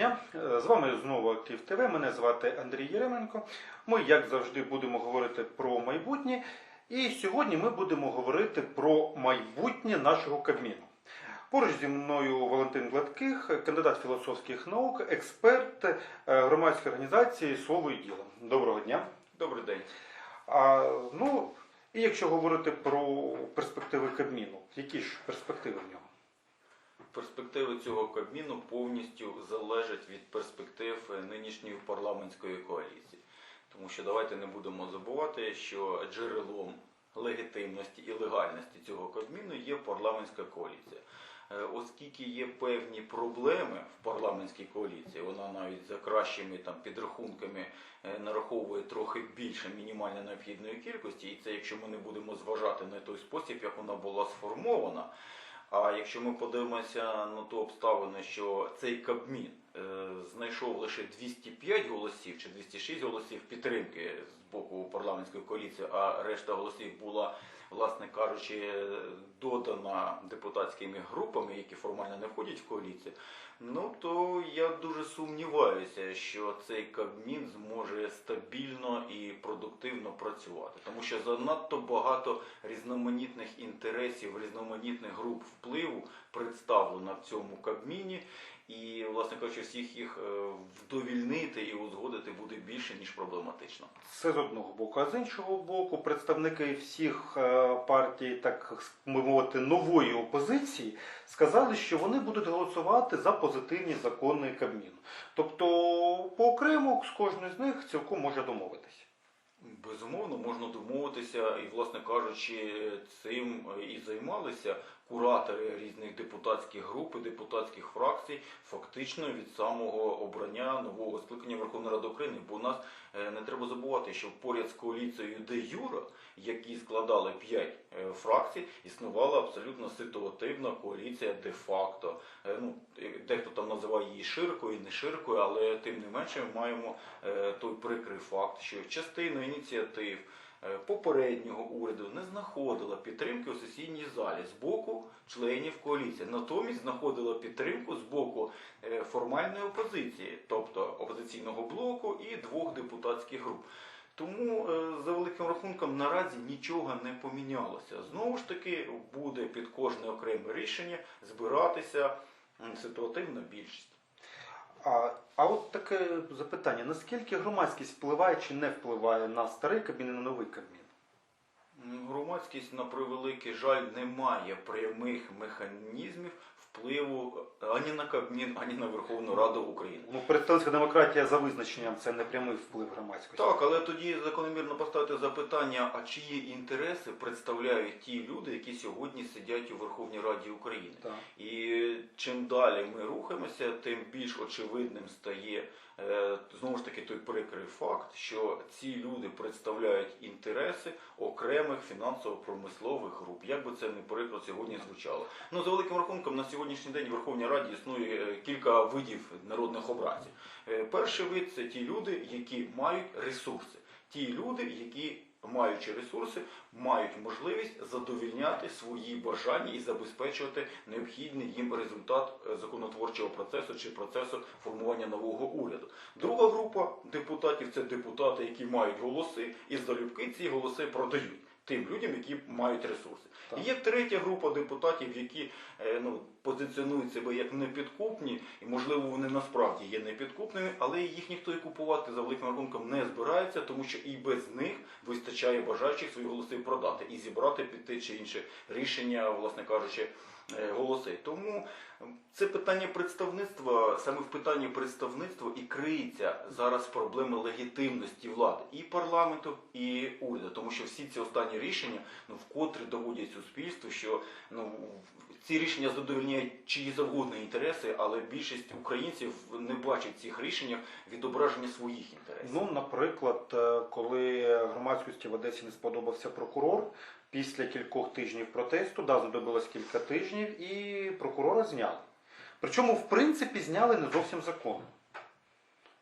дня. Е, З вами знову Актив ТВ. Мене звати Андрій Єременко. Ми, як завжди, будемо говорити про майбутнє. І сьогодні ми будемо говорити про майбутнє нашого Кабміну. Поруч зі мною Валентин Гладких, кандидат філософських наук, експерт е, громадської організації Слово і діло. Доброго дня. Добрий день. А, ну, і якщо говорити про перспективи Кабміну, які ж перспективи в нього? Перспективи цього кабміну повністю залежать від перспектив нинішньої парламентської коаліції. Тому що давайте не будемо забувати, що джерелом легітимності і легальності цього кабміну є парламентська коаліція. Е, Оскільки є певні проблеми в парламентській коаліції, вона навіть за кращими там підрахунками е, нараховує трохи більше мінімально необхідної кількості, і це якщо ми не будемо зважати на той спосіб, як вона була сформована. А якщо ми подивимося на ту обставину, що цей Кабмін е, знайшов лише 205 голосів чи 206 голосів підтримки з боку парламентської коаліції, а решта голосів була, власне кажучи, додана депутатськими групами, які формально не входять в коаліцію, ну то я дуже сумніваюся, що цей Кабмін зможе стабільно і продуктивно працювати, тому що занадто багато різноманітних інтересів, різноманітних груп впливу представлено в цьому Кабміні. І, власне кажучи, всіх їх е, вдовільнити і узгодити буде більше, ніж проблематично. Це з одного боку. А з іншого боку, представники всіх е, партій, так би мовити, нової опозиції сказали, що вони будуть голосувати за позитивні закони Кабміну. Тобто, по окремо з кожною з них цілком може домовитися. Безумовно, можна домовитися, і, власне кажучи, цим і займалися куратори різних депутатських груп і депутатських фракцій, фактично від самого обрання нового скликання Верховної Ради України. Бо у нас е, не треба забувати, що поряд з коаліцією де Юра, які складали п'ять е, фракцій, існувала абсолютно ситуативна коаліція де-факто. Е, Ну, дехто там називає її ширкою, не ширкою, але тим не менше ми маємо той прикрий факт, що частина ініціатив попереднього уряду не знаходила підтримки у сесійній залі з боку членів коаліції. Натомість знаходила підтримку з боку е, формальної опозиції, тобто опозиційного блоку і двох депутатських груп. Тому е, за великим рахунком наразі нічого не помінялося. Знову ж таки, буде під кожне окреме рішення збиратися ситуативна більшість. А, а от таке запитання: наскільки громадськість впливає чи не впливає на старий Кабмін і на новий Кабмін? Громадськість, на превеликий жаль, не має прямих механізмів впливу ані на Кабмін, ані на Верховну Раду України. Ну, представницька демократія за визначенням це не прямий вплив громадськості. Так, але тоді закономірно поставити запитання, а чиї інтереси представляють ті люди, які сьогодні сидять у Верховній Раді України. Так. І чим далі ми рухаємося, тим більш очевидним стає знову ж таки той прикрий факт, що ці люди представляють інтереси окремих фінансово-промислових груп. Як би це не прикро сьогодні звучало. Ну за великим рахунком на сьогоднішній день в Верховній Раді існує е, кілька видів народних обранців. Е, Перший вид це ті люди, які мають ресурси, ті люди, які маючи ресурси, мають можливість задовільняти свої бажання і забезпечувати необхідний їм результат е, законотворчого процесу чи процесу формування нового уряду. Друга група депутатів це депутати, які мають голоси, і залюбки ці голоси продають. Тим людям, які мають ресурси. І є третя група депутатів, які е, ну, позиціонують себе як непідкупні, і можливо вони насправді є непідкупними, але їх ніхто і купувати за великим рахунком не збирається, тому що і без них вистачає бажаючих свої голоси продати і зібрати під те чи інше рішення, власне кажучи, е, голоси. Тому це питання представництва, саме в питанні представництва і криється зараз проблема легітимності влади і парламенту, і уряду, тому що всі ці останні рішення ну вкотре доводять суспільству, що ну ці рішення задовольняють чиї завгодно інтереси, але більшість українців не бачить в цих рішеннях відображення своїх інтересів. Ну, наприклад, е, коли громадськості в Одесі не сподобався прокурор, після кількох тижнів протесту, да, знадобилось кілька тижнів, і прокурора зняли. Причому, в принципі, зняли не зовсім законно.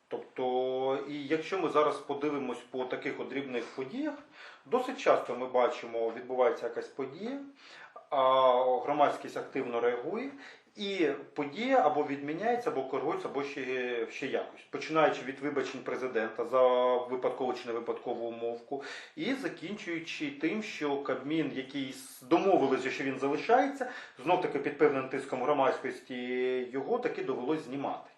Тобто, і якщо ми зараз подивимось по таких от дрібних подіях, досить часто ми бачимо, відбувається якась подія, громадськість активно реагує, і подія або відміняється, або коригується, або ще, ще якось. Починаючи від вибачень президента за випадкову чи не випадкову умовку, і закінчуючи тим, що Кабмін, який домовилися, що він залишається, знов таки під певним тиском громадськості його таки довелось знімати.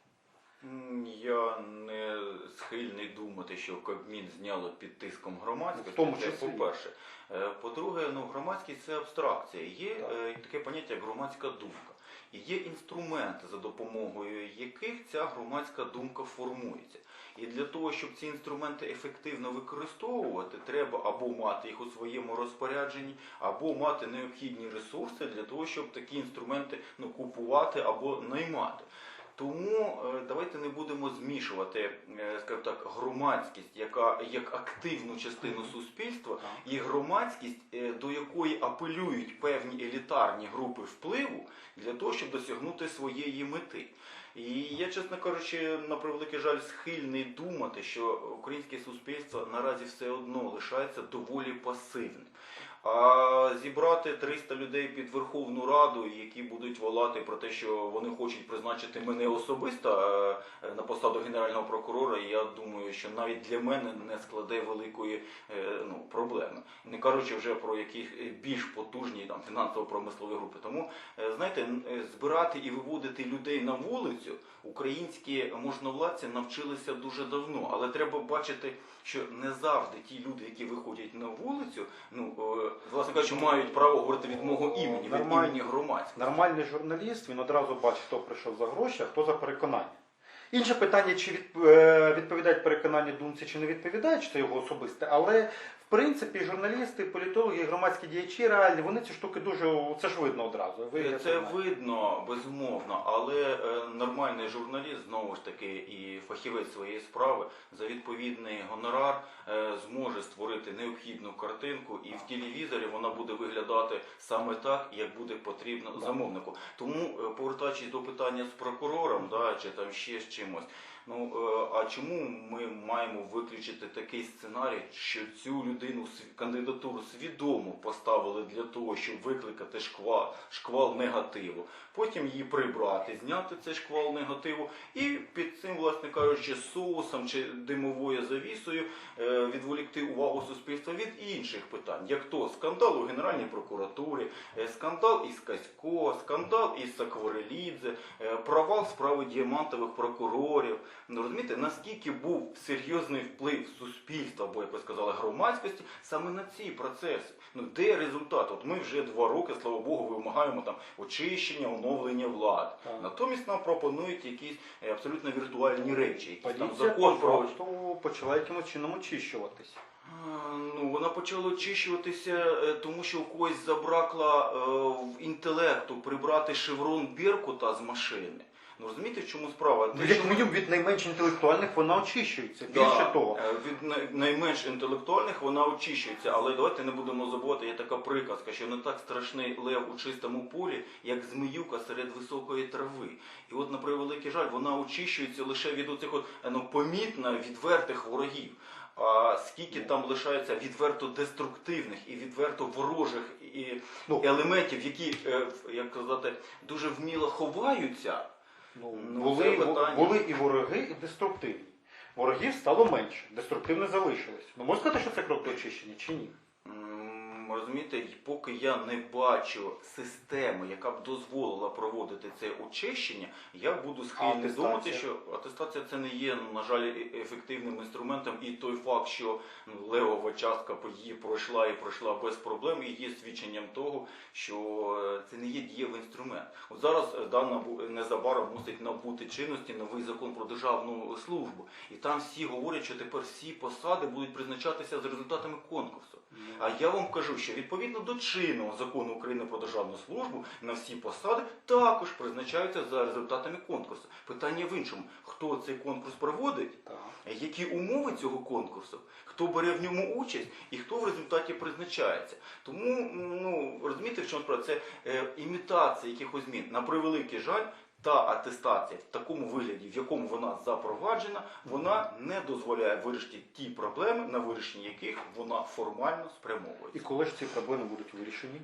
Я не схильний думати, що Кабмін зняло під тиском громадськості. В тому Це числі. по-перше. Е, По-друге, ну громадськість це абстракція. Є Так. е, таке поняття як громадська думка. І є інструменти, за допомогою яких ця громадська думка формується. І для того, щоб ці інструменти ефективно використовувати, треба або мати їх у своєму розпорядженні, або мати необхідні ресурси для того, щоб такі інструменти ну, купувати або наймати. Тому е, давайте не будемо змішувати, е, скажімо так, громадськість, яка як активну частину суспільства, і громадськість, е, до якої апелюють певні елітарні групи впливу для того, щоб досягнути своєї мети. І я, чесно кажучи, на превеликий жаль, схильний думати, що українське суспільство наразі все одно лишається доволі пасивним. А зібрати 300 людей під Верховну Раду, які будуть волати про те, що вони хочуть призначити мене особисто е, на посаду генерального прокурора, я думаю, що навіть для мене не складе великої е, ну, проблеми. Не кажучи вже про якісь е, більш потужні там фінансово-промислові групи. Тому знаєте, збирати і виводити людей на вулицю українські можновладці навчилися дуже давно, але треба бачити, що не завжди ті люди, які виходять на вулицю, ну власне кажучи, мають право говорити від мого імені, від імені громадського. Нормальний журналіст він одразу бачить, хто прийшов за гроші, а хто за переконання. Інше питання, чи від, е, відповідають переконання думці, чи не відповідають, чи це його особисте, але принципі журналісти, політологи, громадські діячі реальні, вони ці штуки дуже це ж видно одразу. Ви Це видно, безумовно, але е, нормальний журналіст, знову ж таки, і фахівець своєї справи за відповідний гонорар е, зможе створити необхідну картинку, і в телевізорі вона буде виглядати саме так, як буде потрібно замовнику. Тому, е, повертаючись до питання з прокурором, да, чи там ще з чимось. Ну е, а чому ми маємо виключити такий сценарій, що цю людину кандидатуру свідомо поставили для того, щоб викликати шквал, шквал негативу, потім її прибрати, зняти цей шквал негативу, і під цим, власне кажучи, соусом чи димовою завісою е, відволікти увагу суспільства від інших питань, як то скандал у Генеральній прокуратурі, е, скандал із Касько, скандал із Сакварелідзе, е, провал справи діамантових прокурорів. Ну розумієте, наскільки був серйозний вплив суспільства, або як ви сказали, громадськості саме на ці процеси. Ну де результат? От ми вже два роки, слава Богу, вимагаємо там очищення, оновлення влади. Натомість нам пропонують якісь е, абсолютно віртуальні речі. Якісь там закон про почала якимось чином очищуватись. Ну, вона почала очищуватися, е, тому що у когось забракло е, в інтелекту прибрати шеврон Беркута з машини. Ну розумієте, в чому справа? Ну, як ми- мінімум від найменш інтелектуальних вона очищується. Да, Більше того. е, від най- найменш інтелектуальних вона очищується, але давайте не будемо забувати, є така приказка, що не так страшний лев у чистому полі, як зміюка серед високої трави. І от на превеликий жаль, вона очищується лише від оцих от е, ну, помітно відвертих ворогів. А скільки там лишається відверто деструктивних і відверто ворожих і Ну. елементів, які, е, в- як казати, дуже вміло ховаються. Ну, Ну, були, це питання. були і вороги, і деструктивні. Ворогів стало менше, деструктивне залишилось. Ну можна сказати, що це крок до очищення чи ні? Розумієте, і поки я не бачу системи, яка б дозволила проводити це очищення, я буду схильний думати, що атестація це не є, на жаль, ефективним інструментом, і той факт, що ну, левова частка її пройшла і пройшла без проблем, і є свідченням того, що е, це не є дієвий інструмент. От зараз е, да, набу- незабаром мусить набути чинності новий закон про державну службу, і там всі говорять, що тепер всі посади будуть призначатися за результатами конкурсу. А я вам кажу, що відповідно до чинного закону України про державну службу на всі посади також призначаються за результатами конкурсу. Питання в іншому: хто цей конкурс проводить, Так. які умови цього конкурсу, хто бере в ньому участь і хто в результаті призначається. Тому ну розумієте, в чому справа? Це е, імітація якихось змін. На превеликий жаль. Та атестація в такому вигляді, в якому вона запроваджена, вона не дозволяє вирішити ті проблеми, на вирішення яких вона формально спрямовується. І коли ж ці проблеми будуть вирішені?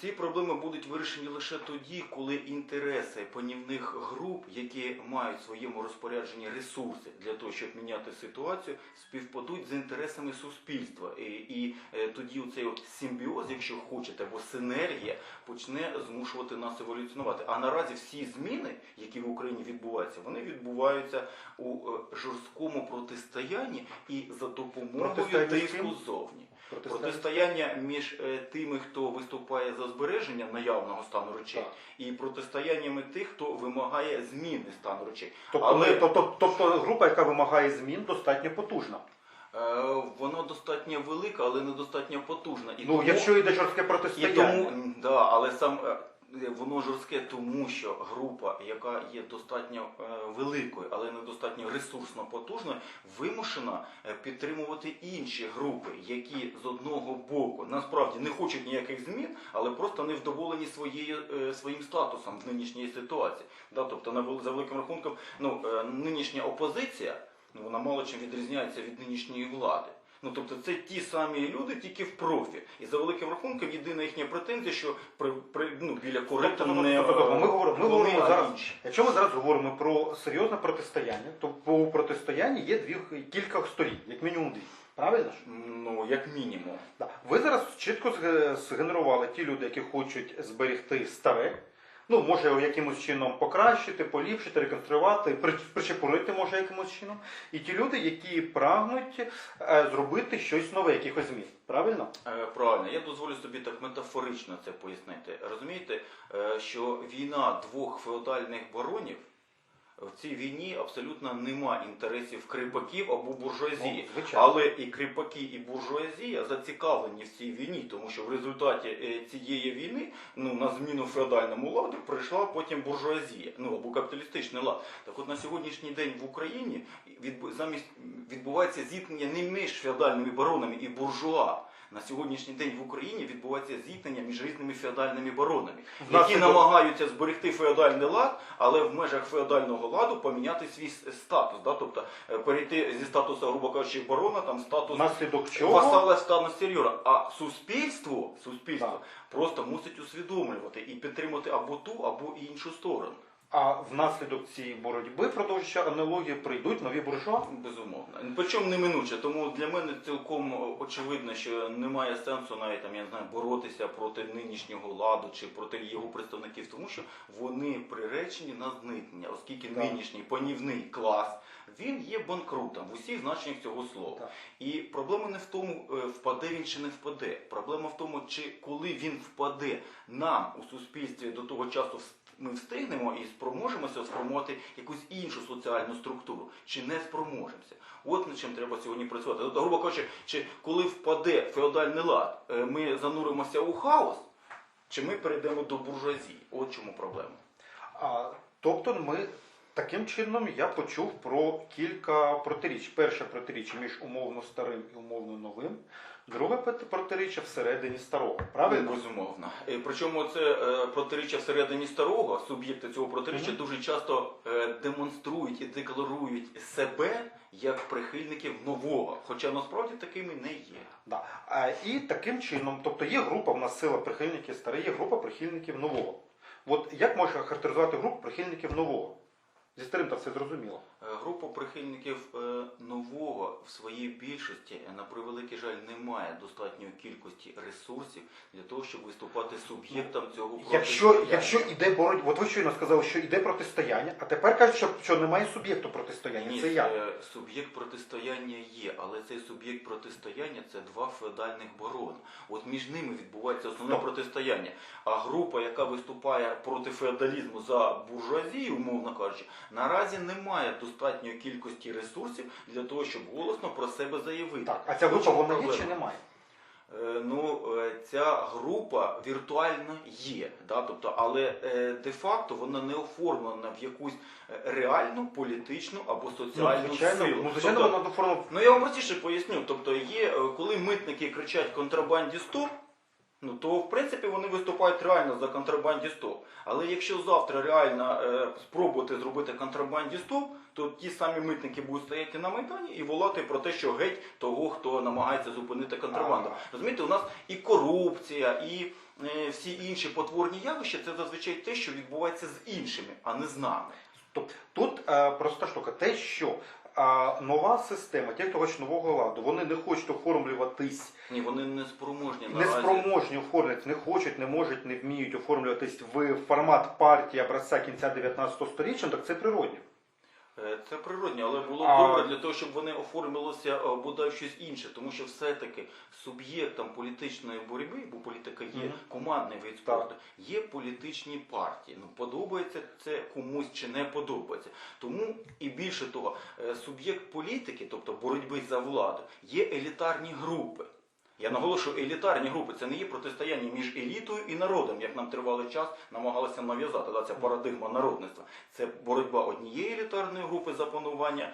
Ці проблеми будуть вирішені лише тоді, коли інтереси панівних груп, які мають в своєму розпорядженні ресурси для того, щоб міняти ситуацію, співпадуть з інтересами суспільства. І, і е, тоді цей симбіоз, якщо хочете, або синергія, почне змушувати нас еволюціонувати. А наразі всі зміни, які в Україні відбуваються, вони відбуваються у е, жорсткому протистоянні і за допомогою тиску ким? Протистояння? Між е, тими, хто виступає за збереження наявного стану речей, Так. і протистояннями тих, хто вимагає зміни стану речей. Тобто, Але- тобто, тобто група, яка вимагає змін, достатньо потужна. Е, Воно достатньо велика, але недостатньо потужна. І ну, тому, якщо йде жорстке і протистояння. тому да, але сам е, воно жорстке, тому що група, яка є достатньо е, великою, але недостатньо ресурсно потужною, вимушена е, підтримувати інші групи, які з одного боку насправді не хочуть ніяких змін, але просто не вдоволені своєю е, своїм статусом в нинішній ситуації. Да, тобто, на за великим рахунком, ну е, нинішня опозиція, ну вона мало чим відрізняється від нинішньої влади. Ну тобто це ті самі люди, тільки в профі. І за великим рахунком єдина їхня претензія, що при, при ну біля корита Тобто, не тобто, тобто, ми говоримо, ми говоримо зараз. інші. Якщо ми зараз говоримо про серйозне протистояння, то по протистоянні є дві кілька сторін, як мінімум дві. Правильно ж? Ну як мінімум. Да. Ви зараз чітко згенерували ті люди, які хочуть зберегти старе. Ну, може його якимось чином покращити, поліпшити, реконструювати, при- причепурити може якимось чином. І ті люди, які прагнуть е, зробити щось нове, якихось змін. Правильно? Е, Правильно, я дозволю собі так метафорично це пояснити. Розумієте, е, що війна двох феодальних баронів в цій війні абсолютно нема інтересів кріпаків або буржуазії. Ну. Але і кріпаки, і буржуазія зацікавлені в цій війні, тому що в результаті е, цієї війни ну, на зміну феодальному ладу прийшла потім буржуазія, ну або капіталістичний лад. Так от на сьогоднішній день в Україні відбу- замість відбувається зіткнення не між феодальними баронами і буржуа. На сьогоднішній день в Україні відбувається зіткнення між різними феодальними баронами, які намагаються зберегти феодальний лад, але в межах феодального ладу поміняти свій статус, да? тобто е, перейти зі статусу, грубо кажучи, барона, там статус Внаслідок чого? васала стану сеньора. А суспільство, суспільство просто мусить усвідомлювати і підтримати або ту, або іншу сторону. А внаслідок цієї боротьби, продовжуючи аналогію, прийдуть нові буржуа. Безумовно. Причому неминуче. Тому для мене цілком очевидно, що немає сенсу навіть там, я не знаю, боротися проти нинішнього ладу чи проти його представників, тому що вони приречені на зникнення, оскільки Так. нинішній панівний клас він є банкрутом в усіх значеннях цього слова. Так. І проблема не в тому, е, впаде він чи не впаде. Проблема в тому, чи коли він впаде нам у суспільстві до того часу ми встигнемо і спроможемося сформувати якусь іншу соціальну структуру, чи не спроможемося. От над чим треба сьогодні працювати. Тобто, грубо кажучи, чи коли впаде феодальний лад, е, ми зануримося у хаос, чи ми перейдемо до буржуазії? От чому проблема. А, тобто ми таким чином я почув про кілька протиріч. Перше протиріччя між умовно старим і умовно новим. Друге протиріччя всередині старого. Правильно? Безумовно. Е, Причому це е, протиріччя всередині старого суб'єкти цього протиріччя Мгм. дуже часто е, демонструють і декларують себе як прихильників нового, хоча насправді такими не є. Да. І таким чином, тобто є група в нас сила прихильників старих, є група прихильників нового. От як можна характеризувати групу прихильників нового? Зі старим та все зрозуміло. Група прихильників е, нового в своїй більшості, е, на превеликий жаль, не має достатньої кількості ресурсів для того, щоб виступати суб'єктом цього Якщо, протистояння. якщо іде боротьба, от ви щойно сказали, що іде протистояння, а тепер кажуть, що, що немає суб'єкту протистояння. Ні, Це як? е, суб'єкт протистояння є, але цей суб'єкт протистояння це два феодальних барони. От між ними відбувається основне Стоп. протистояння. А група, яка виступає проти феодалізму за буржуазію, умовно кажучи, наразі не має достатньої кількості ресурсів для того, щоб голосно про себе заявити. Так, а ця група чому вона є чи немає? Е, Ну, е, ця група віртуально є, да? тобто, але е, де-факто вона не оформлена в якусь реальну політичну або соціальну ну, звичайно, силу. ну, звичайно, Тобто, вона доформлена. Ну я вам простіше поясню. Тобто є, коли митники кричать контрабанді стоп, ну то в принципі вони виступають реально за контрабанді стоп. Але якщо завтра реально е, спробувати зробити контрабанді стоп, то ті самі митники будуть стояти на майдані і волати про те, що геть того, хто намагається зупинити контрабанду. Розумієте, у нас і корупція, і е, всі інші потворні явища це зазвичай те, що відбувається з іншими, а не з нами. Тобто тут е, проста штука, те, що е, нова система, ті, хто хоче нового ладу, вони не хочуть оформлюватись, Ні, вони не спроможні не наразі. спроможні оформлюватись, не хочуть, не можуть, не вміють оформлюватись в формат партії образця кінця 19 століття, так це природньо. Е, Це природньо, але було А- добре для того, щоб вони оформилися е, бодай щось інше, тому що все-таки суб'єктом політичної боротьби, бо політика є Мгм. командний вид спорту, є політичні партії. Ну подобається це комусь чи не подобається. Тому і більше того, е, суб'єкт політики, тобто боротьби за владу, є елітарні групи. Я наголошую, елітарні групи це не є протистояння між елітою і народом, як нам тривалий час намагалися нав'язати. Да, ця парадигма народництва. Це боротьба однієї елітарної групи за панування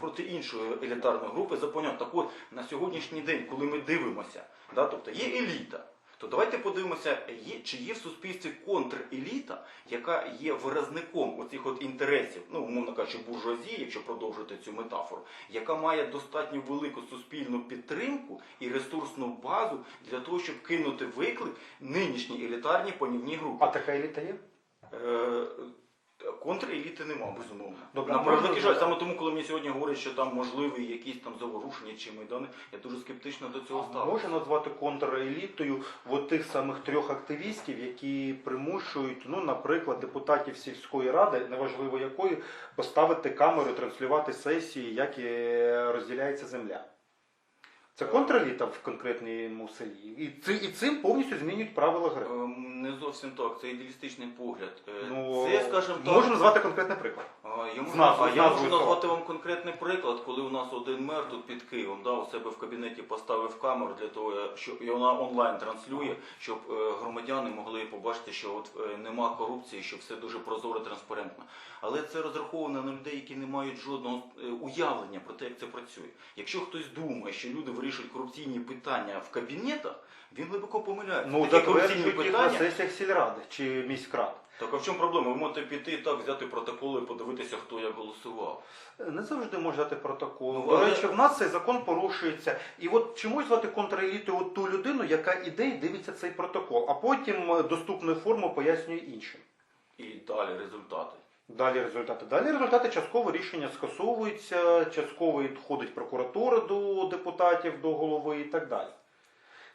проти іншої елітарної групи за панування. Так от на сьогоднішній день, коли ми дивимося, да, тобто є еліта. То давайте подивимося, є, чи є в суспільстві контреліта, яка є виразником оцих от інтересів, ну, умовно кажучи, буржуазії, якщо продовжити цю метафору, яка має достатньо велику суспільну підтримку і ресурсну базу для того, щоб кинути виклик нинішній елітарній панівній групі. А така еліта є? Е, Контреліти нема, безумовно. Добре, На а превеликий жаль, саме тому, коли мені сьогодні говорять, що там можливі якісь там заворушення чи майдани, я дуже скептично до цього А ставлю. Можна назвати контрелітою от тих самих трьох активістів, які примушують, ну, наприклад, депутатів сільської ради, неважливо якої, поставити камеру, транслювати сесії, як е, розділяється земля. Це контреліта в конкретному селі. І, ци- і цим повністю змінюють правила гри. Ем, Не зовсім так, це ідеалістичний погляд. Е, Ну, це, скажімо так, можна назвати конкретний приклад. Можу, з я можу назвати вам конкретний приклад, коли у нас один мер тут під Києвом да, у себе в кабінеті поставив камеру для того, що і вона онлайн транслює, щоб е, громадяни могли побачити, що от е, нема корупції, що все дуже прозоро, транспарентно. Але це розраховано на людей, які не мають жодного е, уявлення про те, як це працює. Якщо хтось думає, що люди вирішують корупційні питання в кабінетах, він глибоко помиляється. Ну, Такі корупційні їх на питання. сесіях сільради чи міськрад. Так а в чому проблема? Ви можете піти так, взяти протоколи і подивитися, хто як голосував. Не завжди може дати протокол. Ну, До але- речі, в нас цей закон порушується. І от чомусь звати контрелітою от ту людину, яка іде і дивиться цей протокол, а потім е, доступною формою пояснює іншим. І далі результати. Далі результати. Далі результати частково рішення скасовуються, частково відходить прокуратура до депутатів, до голови і так далі.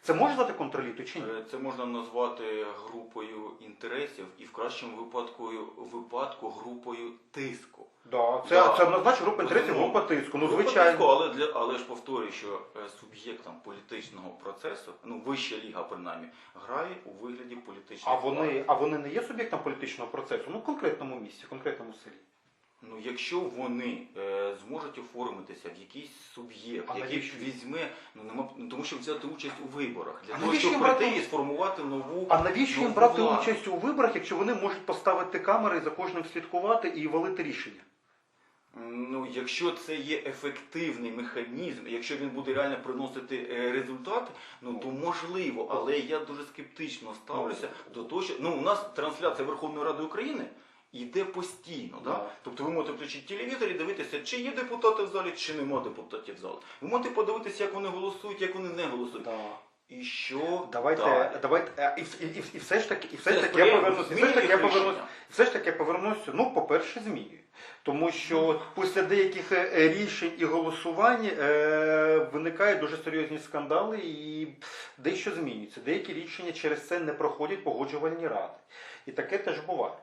Це може звати контроліту чи ні? Е, Це можна назвати групою інтересів і в кращому випадку, випадку групою тиску. Да, це, Да. це однозначно група інтересів, Безумовно. група тиску. Ну, Група звичайно. тиску, але для але ж повторюю, що е, суб'єктом політичного процесу, ну вища ліга принаймні, грає у вигляді політичних А вони, а вони не є суб'єктом політичного процесу, ну в конкретному місці, в конкретному селі. Ну, якщо вони е, зможуть оформитися в якийсь суб'єкт, А який навіщо? візьме, ну нема ну, тому, щоб взяти участь у виборах, для А того, навіщо щоб їм брати прийти і сформувати нову. А навіщо їм нову брати владу. участь у виборах, якщо вони можуть поставити камери і за кожним слідкувати і валити рішення? Ну, якщо це є ефективний механізм, якщо він буде реально приносити е, результати, ну то можливо, але я дуже скептично ставлюся до того, що ну у нас трансляція Верховної Ради України йде постійно. Да? Тобто ви можете включити телевізор і дивитися, чи є депутати в залі, чи нема депутатів в залі. Ви можете подивитися, як вони голосують, як вони не голосують. Да. І що Давайте, далі? давайте е, і, і, і, і все ж таки, і все ж таки я повернусь, і все ж таки я повернусь, все ж таки я повернуся. Ну, по-перше, змінює. Тому що після деяких е, рішень і голосувань е, виникають дуже серйозні скандали і дещо змінюється. Деякі рішення через це не проходять погоджувальні ради. І таке теж буває.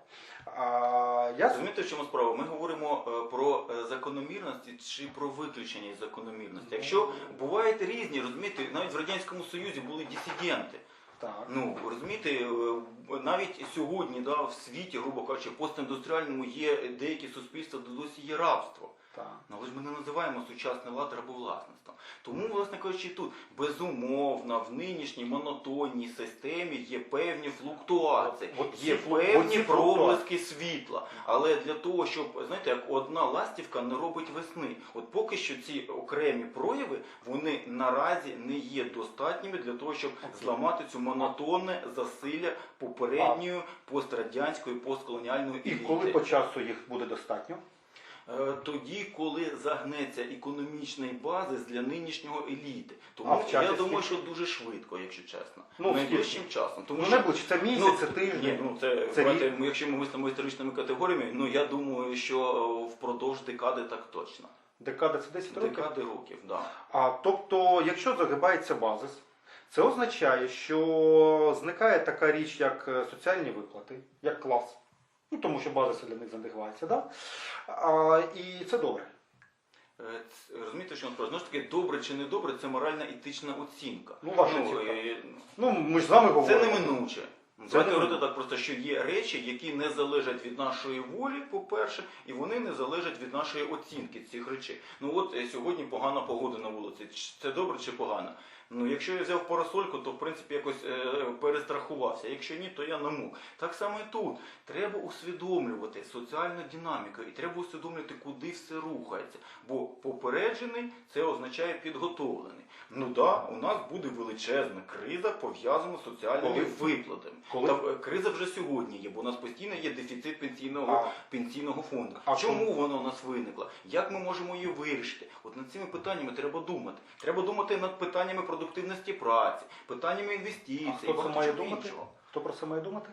А, я Розумієте, в чому справа? Ми говоримо е, про е, закономірності чи про виключення із закономірності. Якщо бувають різні, розумієте, навіть в Радянському Союзі були дисиденти. так. Ну розумієте, е, навіть сьогодні, да, в світі, грубо кажучи, постіндустріальному є деякі суспільства, де досі є рабство. Так. Ну, Але ж ми не називаємо сучасний лад рабовласництвом. Тому, власне кажучи, тут безумовно в нинішній монотонній системі є певні флуктуації, От- от є флу- певні проблиски світла. Але для того, щоб знаєте, як одна ластівка не робить весни. От поки що ці окремі прояви вони наразі не є достатніми для того, щоб зламати цю монотонне засилля попередньої пострадянської постколоніальної І коли по часу їх буде достатньо? Е, Тоді, коли загнеться економічний базис для нинішнього еліти. А Тому часі я думаю, що дуже швидко, якщо чесно. Ну, Найближчим часом. Тому Ну, що найближче, це місяць, Ну, це тиждень. ну це, Це давайте, рік. якщо ми мислимо історичними категоріями, ну я думаю, що е, впродовж декади так точно. Декада це 10 років. Декади років, да. А тобто, якщо загибається базис, це означає, що зникає така річ, як е, соціальні виплати, як клас. Ну, тому що базис для них задихається, да? а, і це добре. Е, Розумієте, що знову ж таки добре чи не добре, це моральна етична оцінка. Ну, ваша ну, оцінка. е, Ну, ми ж з вами говоримо. Це неминуче. Це Давайте говорити так просто, що є речі, які не залежать від нашої волі, по-перше, і вони не залежать від нашої оцінки цих речей. Ну от е, сьогодні погана погода на вулиці. Це добре чи погано? Ну, якщо я взяв парасольку, то в принципі якось е, перестрахувався. Якщо ні, то я намок. Так само і тут. Треба усвідомлювати соціальну динаміку і треба усвідомлювати, куди все рухається. Бо попереджений це означає підготовлений. Ну да, у нас буде величезна криза, пов'язана з соціальними Коли? виплатами. Коли? Та е, криза вже сьогодні є, бо у нас постійно є дефіцит пенсійного А. пенсійного фонду. А Чому воно у нас виникло? Як ми можемо її вирішити? От над цими питаннями треба думати. Треба думати над питаннями продуктивності праці, питаннями інвестицій, А хто це має думати? іншого. Хто про це має думати?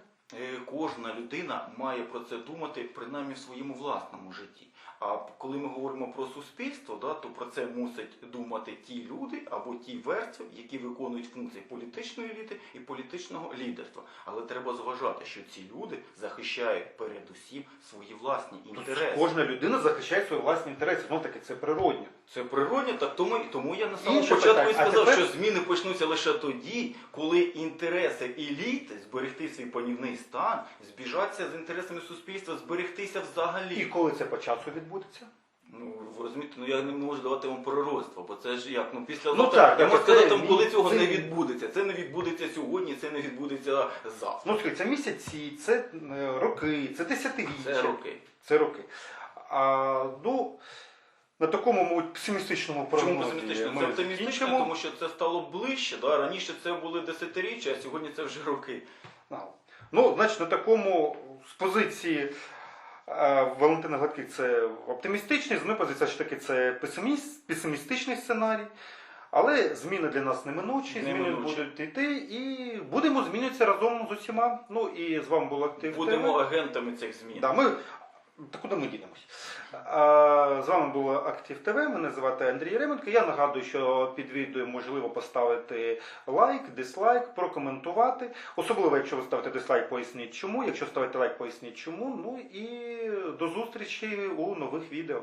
Кожна людина має про це думати принаймні в своєму власному житті. А коли ми говоримо про суспільство, да, то про це мусять думати ті люди або ті верстви, які виконують функції політичної еліти і політичного лідерства. Але треба зважати, що ці люди захищають передусім свої власні інтереси. Кожна людина захищає свої власні інтереси. Ну таки це природньо. Це природньо, так тому, тому я на самому Інше початку і питання. А сказав, тепер- що зміни почнуться лише тоді, коли інтереси еліти зберегти свій панівний стан, збіжаться з інтересами суспільства, зберегтися взагалі. І коли це по часу відбудеться? Ну ви розумієте, ну я не можу давати вам пророцтво, бо це ж як ну після Ну, так, я можу це сказати, вам, коли цього це- не відбудеться. Це не відбудеться сьогодні, це не відбудеться завтра. Ну, скажіть, це місяці, це е, роки, це десятиріччя. Це роки. Це роки. А, ну, на такому, мабуть, песимістичному Чому прогнозі песимістично? ми Це оптимістично, тому що це стало ближче. Да? Раніше це були десятиріччя, а сьогодні це вже роки. Ну, значить, на такому з позиції е, Валентина Гладких це оптимістичний, з моєї позиції все ж таки це песиміст, песимістичний сценарій. Але зміни для нас неминучі, зміни Неминучі. будуть йти, і будемо змінюватися разом з усіма. Ну і з вами був актив. Будемо агентами цих змін. Да, ми... Та куди ми дінемось? З вами було Актив ТВ, мене звати Андрій Ременко. Я нагадую, що під відео можливо поставити лайк, дизлайк, прокоментувати. Особливо, якщо ви ставите дизлайк, поясніть чому. Якщо ставите лайк, поясніть чому. Ну і до зустрічі у нових відео.